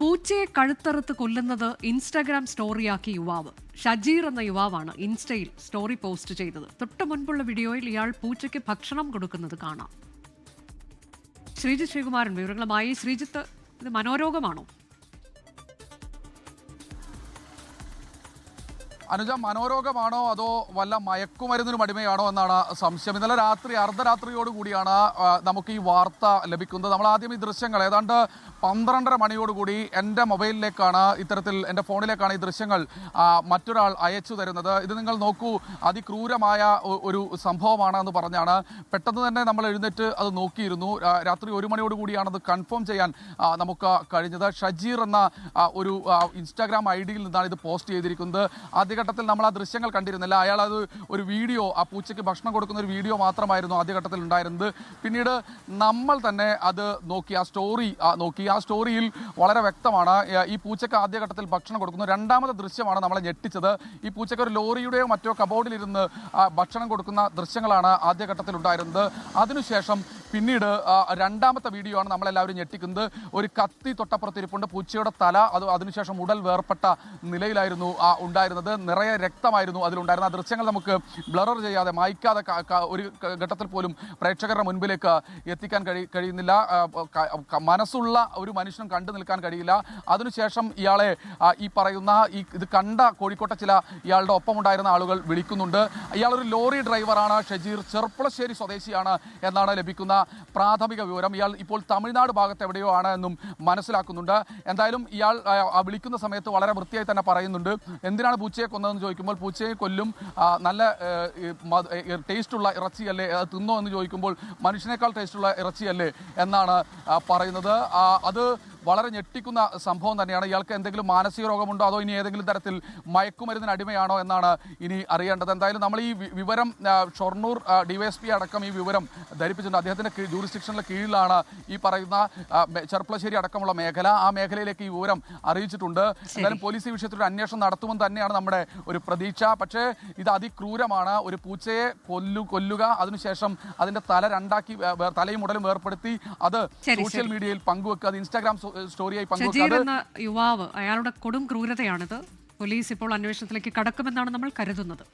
പൂച്ചയെ കഴുത്തറുത്ത് കൊല്ലുന്നത് ഇൻസ്റ്റാഗ്രാം സ്റ്റോറിയാക്കി യുവാവ്. ഷജീർ എന്ന യുവാവാണ് ഇൻസ്റ്റയിൽ സ്റ്റോറി പോസ്റ്റ് ചെയ്തത്. തൊട്ടു മുൻപുള്ള വീഡിയോയിൽ ഇയാൾ പൂച്ചയ്ക്ക് ഭക്ഷണം കൊടുക്കുന്നത് കാണാം. ശ്രീജിത് ശ്രീകുമാരൻ വിവരങ്ങളുമായി ശ്രീജിത്ത്. ഇത് മനോരോഗമാണോ? അനുജ മനോരോഗമാണോ അതോ വല്ല മയക്കുമരുന്നിനും അടിമയാണോ എന്നാണ് സംശയം. ഇന്നലെ രാത്രി അർദ്ധരാത്രിയോട് കൂടിയാണ് നമുക്ക് ഈ വാർത്ത ലഭിക്കുന്നത്. നമ്മൾ ആദ്യം ഈ ദൃശ്യങ്ങൾ ഏതാണ്ട് പന്ത്രണ്ടര മണിയോടുകൂടി എന്റെ മൊബൈലിലേക്കാണ് ഇത്തരത്തിൽ എന്റെ ഫോണിലേക്കാണ് ഈ ദൃശ്യങ്ങൾ മറ്റൊരാൾ അയച്ചു തരുന്നത്. ഇത് നിങ്ങൾ നോക്കൂ അതിക്രൂരമായ ഒരു സംഭവമാണ് എന്ന് പറഞ്ഞാണ്. പെട്ടെന്ന് തന്നെ നമ്മൾ എഴുന്നേറ്റ് അത് നോക്കിയിരുന്നു. രാത്രി ഒരു മണിയോട് കൂടിയാണ് അത് കൺഫേം ചെയ്യാൻ നമുക്ക് കഴിഞ്ഞത്. ഷജീർ എന്ന ഒരു ഇൻസ്റ്റാഗ്രാം ഐ ഡിയിൽ നിന്നാണ് ഇത് പോസ്റ്റ് ചെയ്തിരിക്കുന്നത്. ആദ്യഘട്ടത്തിൽ നമ്മൾ ആ ദൃശ്യങ്ങൾ കണ്ടിരുന്നില്ല. അയാൾ അത് ഒരു വീഡിയോ ആ പൂച്ചയ്ക്ക് ഭക്ഷണം കൊടുക്കുന്ന ഒരു വീഡിയോ മാത്രമായിരുന്നു ആദ്യഘട്ടത്തിൽ ഉണ്ടായിരുന്നത്. പിന്നീട് നമ്മൾ തന്നെ അത് നോക്കി ആ സ്റ്റോറി നോക്കി. ആ സ്റ്റോറിയിൽ വളരെ വ്യക്തമാണ് ഈ പൂച്ചയ്ക്ക് ആദ്യഘട്ടത്തിൽ ഭക്ഷണം കൊടുക്കുന്നു. രണ്ടാമത്തെ ദൃശ്യമാണ് നമ്മളെ ഞെട്ടിച്ചത്. ഈ പൂച്ചയ്ക്ക് ഒരു ലോറിയുടെയോ മറ്റോ കബോർഡിലിരുന്ന് ഭക്ഷണം കൊടുക്കുന്ന ദൃശ്യങ്ങളാണ് ആദ്യഘട്ടത്തിൽ ഉണ്ടായിരുന്നത്. അതിനുശേഷം പിന്നീട് രണ്ടാമത്തെ വീഡിയോ ആണ് നമ്മളെല്ലാവരും ഞെട്ടിക്കുന്നത്. ഒരു കത്തി തൊട്ടപ്പുറത്തിരിപ്പുണ്ട്. പൂച്ചയുടെ തല അത് അതിനുശേഷം ഉടൽ വേർപ്പെട്ട നിലയിലായിരുന്നു ആ ഉണ്ടായിരുന്നത്. നിറയെ രക്തമായിരുന്നു അതിലുണ്ടായിരുന്ന ആ ദൃശ്യങ്ങൾ നമുക്ക് ബ്ലറർ ചെയ്യാതെ മായ്ക്കാതെ ഒരു ഘട്ടത്തിൽ പോലും പ്രേക്ഷകരുടെ മുൻപിലേക്ക് എത്തിക്കാൻ കഴി കഴിയുന്നില്ല. മനസ്സുള്ള ഒരു മനുഷ്യനും കണ്ടു നിൽക്കാൻ കഴിയില്ല. അതിനുശേഷം ഇയാളെ ഈ പറയുന്ന ഈ ഇത് കണ്ട കോഴിക്കോട്ടെ ചില ഇയാളുടെ ഒപ്പമുണ്ടായിരുന്ന ആളുകൾ വിളിക്കുന്നുണ്ട്. ഇയാളൊരു ലോറി ഡ്രൈവറാണ്. ഷജീർ ചെർപ്പുളശ്ശേരി സ്വദേശിയാണ് എന്നാണ് ലഭിക്കുന്ന പ്രാഥമിക വിവരം. ഇയാൾ ഇപ്പോൾ തമിഴ്നാട് ഭാഗത്ത് എവിടെയോ ആണ് എന്നും മനസ്സിലാക്കുന്നുണ്ട്. എന്തായാലും ഇയാൾ വിളിക്കുന്ന സമയത്ത് വളരെ വൃത്തിയായി തന്നെ പറയുന്നുണ്ട്. എന്തിനാണ് പൂച്ചയെ കൊന്നതെന്ന് ചോദിക്കുമ്പോൾ പൂച്ചയെ കൊല്ലും നല്ല ടേസ്റ്റുള്ള ഇറച്ചി അല്ലേ തിന്നോ എന്ന് ചോദിക്കുമ്പോൾ മനുഷ്യനേക്കാൾ ടേസ്റ്റുള്ള ഇറച്ചിയല്ലേ എന്നാണ് പറയുന്നത്. അത് വളരെ ഞെട്ടിക്കുന്ന സംഭവം തന്നെയാണ്. ഇയാൾക്ക് എന്തെങ്കിലും മാനസിക രോഗമുണ്ടോ? അതോ ഇനി ഏതെങ്കിലും തരത്തിൽ മയക്കുമരുന്നിന് അടിമയാണോ എന്നാണ് ഇനി അറിയേണ്ടത്. എന്തായാലും നമ്മൾ ഈ വിവരം ഷൊർണൂർ ഡിവൈഎസ്പി അടക്കം ഈ വിവരം ധരിപ്പിച്ചിട്ടുണ്ട്. അദ്ദേഹത്തിന്റെ ജൂറിസ്ഡിക്ഷനിലെ കീഴിലാണ് ഈ പറയുന്ന ചെർപ്പളശ്ശേരി അടക്കമുള്ള മേഖല. ആ മേഖലയിലേക്ക് ഈ വിവരം അറിയിച്ചിട്ടുണ്ട്. എന്തായാലും പോലീസ് ഈ വിഷയത്തിൽ ഒരു അന്വേഷണം നടത്തുമെന്ന് തന്നെയാണ് നമ്മുടെ ഒരു പ്രതീക്ഷ. പക്ഷേ ഇത് അതിക്രൂരമാണ്. ഒരു പൂച്ചയെ കൊല്ലു കൊല്ലുക അതിനുശേഷം അതിന്റെ തല രണ്ടാക്കി തലയും ഉടലും വേർപ്പെടുത്തി അത് സോഷ്യൽ മീഡിയയിൽ പങ്കുവെക്കുക. അത് ഇൻസ്റ്റാഗ്രാം സ്റ്റോ- സ്റ്റോറിയായി ഷജീർ യുവാവ് അയാളുടെ കൊടും ക്രൂരതയാണിത്. പോലീസ് ഇപ്പോൾ അന്വേഷണത്തിലേക്ക് കടക്കുമെന്നാണ് നമ്മൾ കരുതുന്നത്.